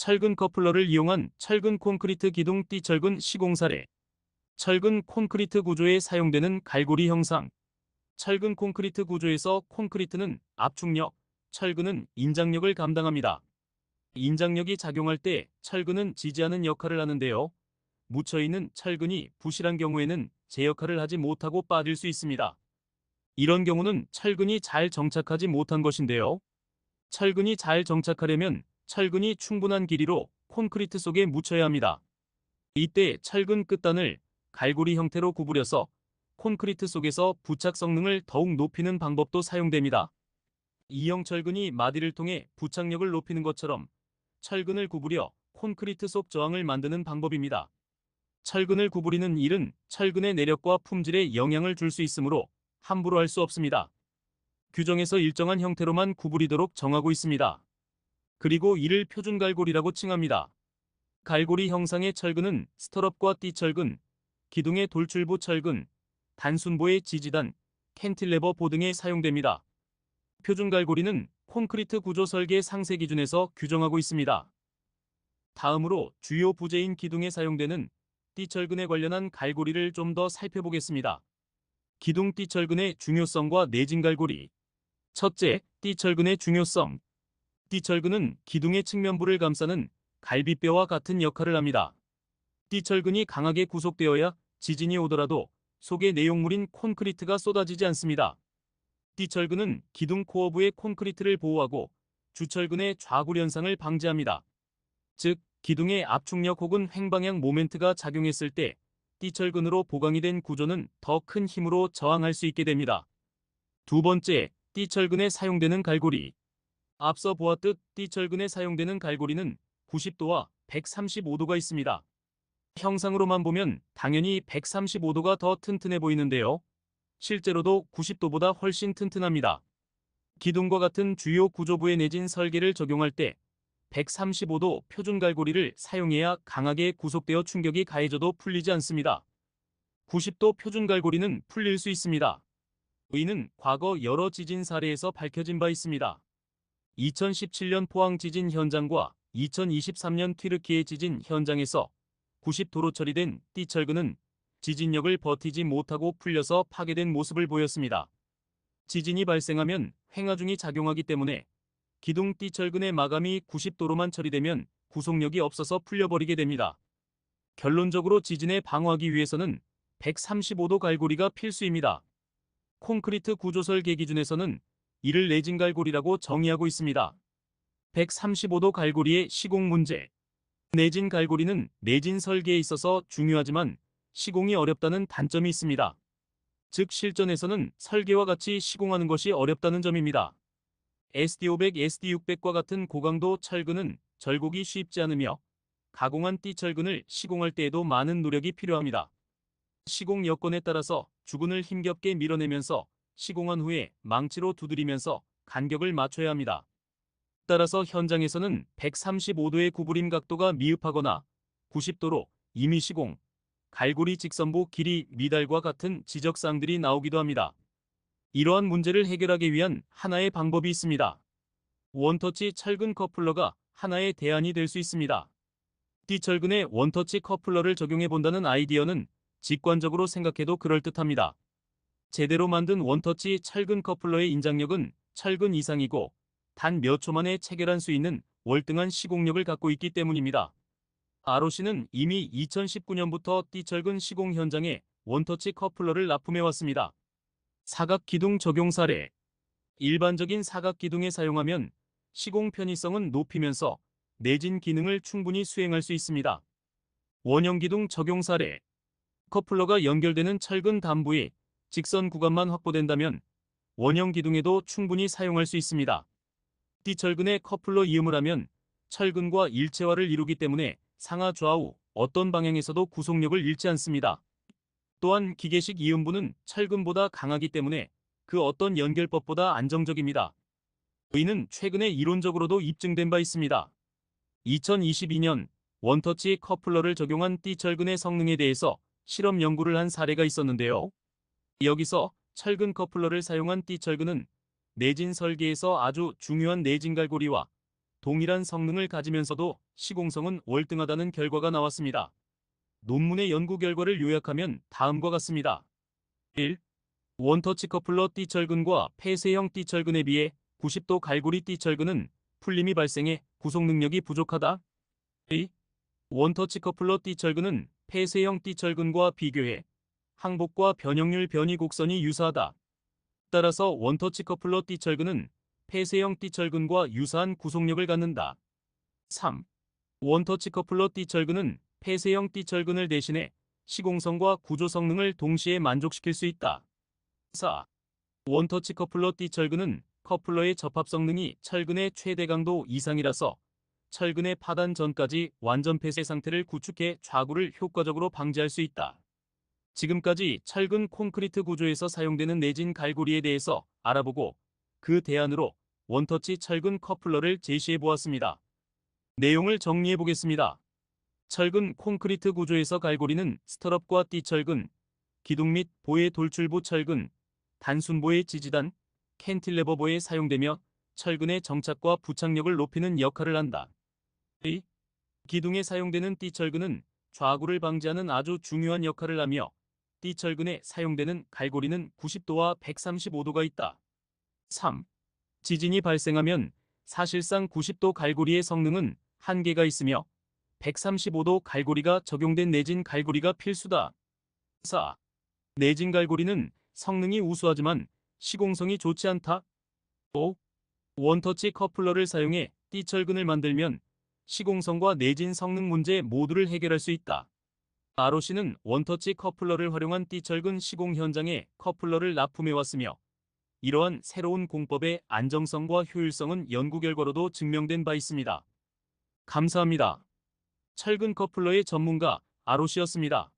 철근 커플러를 이용한 철근 콘크리트 기둥 띠철근 시공 사례. 철근 콘크리트 구조에 사용되는 갈고리 형상. 철근 콘크리트 구조에서 콘크리트는 압축력, 철근은 인장력을 감당합니다. 인장력이 작용할 때 철근은 지지하는 역할을 하는데요. 묻혀있는 철근이 부실한 경우에는 제 역할을 하지 못하고 빠질 수 있습니다. 이런 경우는 철근이 잘 정착하지 못한 것인데요. 철근이 잘 정착하려면 철근이 충분한 길이로 콘크리트 속에 묻혀야 합니다. 이때 철근 끝단을 갈고리 형태로 구부려서 콘크리트 속에서 부착 성능을 더욱 높이는 방법도 사용됩니다. 이형 철근이 마디를 통해 부착력을 높이는 것처럼 철근을 구부려 콘크리트 속 저항을 만드는 방법입니다. 철근을 구부리는 일은 철근의 내력과 품질에 영향을 줄 수 있으므로 함부로 할 수 없습니다. 규정에서 일정한 형태로만 구부리도록 정하고 있습니다. 그리고 이를 표준 갈고리라고 칭합니다. 갈고리 형상의 철근은 스터럽과 띠철근, 기둥의 돌출부 철근, 단순보의 지지단, 캔틸레버 보 등에 사용됩니다. 표준 갈고리는 콘크리트 구조 설계 상세 기준에서 규정하고 있습니다. 다음으로 주요 부재인 기둥에 사용되는 띠철근에 관련한 갈고리를 좀 더 살펴보겠습니다. 기둥 띠철근의 중요성과 내진 갈고리. 첫째, 띠철근의 중요성. 띠철근은 기둥의 측면부를 감싸는 갈비뼈와 같은 역할을 합니다. 띠철근이 강하게 구속되어야 지진이 오더라도 속의 내용물인 콘크리트가 쏟아지지 않습니다. 띠철근은 기둥 코어부의 콘크리트를 보호하고 주철근의 좌굴 현상을 방지합니다. 즉, 기둥의 압축력 혹은 횡방향 모멘트가 작용했을 때 띠철근으로 보강이 된 구조는 더 큰 힘으로 저항할 수 있게 됩니다. 두 번째, 띠철근에 사용되는 갈고리. 앞서 보았듯 띠철근에 사용되는 갈고리는 90도와 135도가 있습니다. 형상으로만 보면 당연히 135도가 더 튼튼해 보이는데요. 실제로도 90도보다 훨씬 튼튼합니다. 기둥과 같은 주요 구조부에 내진 설계를 적용할 때 135도 표준 갈고리를 사용해야 강하게 구속되어 충격이 가해져도 풀리지 않습니다. 90도 표준 갈고리는 풀릴 수 있습니다. 이는 과거 여러 지진 사례에서 밝혀진 바 있습니다. 2017년 포항 지진 현장과 2023년 튀르키예 지진 현장에서 90도로 처리된 띠철근은 지진력을 버티지 못하고 풀려서 파괴된 모습을 보였습니다. 지진이 발생하면 횡하중이 작용하기 때문에 기둥 띠철근의 마감이 90도로만 처리되면 구속력이 없어서 풀려버리게 됩니다. 결론적으로 지진에 방어하기 위해서는 135도 갈고리가 필수입니다. 콘크리트 구조 설계 기준에서는 이를 내진 갈고리라고 정의하고 있습니다. 135도 갈고리의 시공 문제 내진 갈고리는 내진 설계에 있어서 중요하지만 시공이 어렵다는 단점이 있습니다. 즉 실전에서는 설계와 같이 시공하는 것이 어렵다는 점입니다. SD500, SD600과 같은 고강도 철근은 절곡이 쉽지 않으며 가공한 띠철근을 시공할 때에도 많은 노력이 필요합니다. 시공 여건에 따라서 주근을 힘겹게 밀어내면서 시공한 후에 망치로 두드리면서 간격을 맞춰야 합니다. 따라서 현장에서는 135도의 구부림 각도가 미흡하거나 90도로 이미 시공, 갈고리 직선부 길이 미달과 같은 지적사항들이 나오기도 합니다. 이러한 문제를 해결하기 위한 하나의 방법이 있습니다. 원터치 철근 커플러가 하나의 대안이 될 수 있습니다. 띠철근에 원터치 커플러를 적용해 본다는 아이디어는 직관적으로 생각해도 그럴듯합니다. 제대로 만든 원터치 철근 커플러의 인장력은 철근 이상이고 단 몇 초 만에 체결할 수 있는 월등한 시공력을 갖고 있기 때문입니다. ROC는 이미 2019년부터 띠철근 시공 현장에 원터치 커플러를 납품해 왔습니다. 사각 기둥 적용 사례 일반적인 사각 기둥에 사용하면 시공 편의성은 높이면서 내진 기능을 충분히 수행할 수 있습니다. 원형 기둥 적용 사례 커플러가 연결되는 철근 담부에 직선 구간만 확보된다면 원형 기둥에도 충분히 사용할 수 있습니다. 띠철근에 커플러 이음을 하면 철근과 일체화를 이루기 때문에 상하 좌우 어떤 방향에서도 구속력을 잃지 않습니다. 또한 기계식 이음부는 철근보다 강하기 때문에 그 어떤 연결법보다 안정적입니다. 이는 최근에 이론적으로도 입증된 바 있습니다. 2022년 원터치 커플러를 적용한 띠철근의 성능에 대해서 실험 연구를 한 사례가 있었는데요. 여기서 철근 커플러를 사용한 띠철근은 내진 설계에서 아주 중요한 내진 갈고리와 동일한 성능을 가지면서도 시공성은 월등하다는 결과가 나왔습니다. 논문의 연구 결과를 요약하면 다음과 같습니다. 1. 원터치 커플러 띠철근과 폐쇄형 띠철근에 비해 90도 갈고리 띠철근은 풀림이 발생해 구속 능력이 부족하다. 2. 원터치 커플러 띠철근은 폐쇄형 띠철근과 비교해 항복과 변형률 변이 곡선이 유사하다. 따라서 원터치 커플러 띠철근은 폐쇄형 띠철근과 유사한 구속력을 갖는다. 3. 원터치 커플러 띠철근은 폐쇄형 띠철근을 대신해 시공성과 구조 성능을 동시에 만족시킬 수 있다. 4. 원터치 커플러 띠철근은 커플러의 접합 성능이 철근의 최대 강도 이상이라서 철근의 파단 전까지 완전 폐쇄 상태를 구축해 좌구를 효과적으로 방지할 수 있다. 지금까지 철근 콘크리트 구조에서 사용되는 내진 갈고리에 대해서 알아보고 그 대안으로 원터치 철근 커플러를 제시해 보았습니다. 내용을 정리해 보겠습니다. 철근 콘크리트 구조에서 갈고리는 스터럽과 띠철근, 기둥 및 보의 돌출부 철근, 단순보의 지지단, 캔틸레버보에 사용되며 철근의 정착과 부착력을 높이는 역할을 한다. 2. 기둥에 사용되는 띠철근은 좌구를 방지하는 아주 중요한 역할을 하며 띠철근에 사용되는 갈고리는 90도와 135도가 있다. 3. 지진이 발생하면 사실상 90도 갈고리의 성능은 한계가 있으며 135도 갈고리가 적용된 내진 갈고리가 필수다. 4. 내진 갈고리는 성능이 우수하지만 시공성이 좋지 않다. 5. 원터치 커플러를 사용해 띠철근을 만들면 시공성과 내진 성능 문제 모두를 해결할 수 있다. ROC는 원터치 커플러를 활용한 띠철근 시공 현장에 커플러를 납품해 왔으며 이러한 새로운 공법의 안정성과 효율성은 연구 결과로도 증명된 바 있습니다. 감사합니다. 철근 커플러의 전문가 ROC였습니다.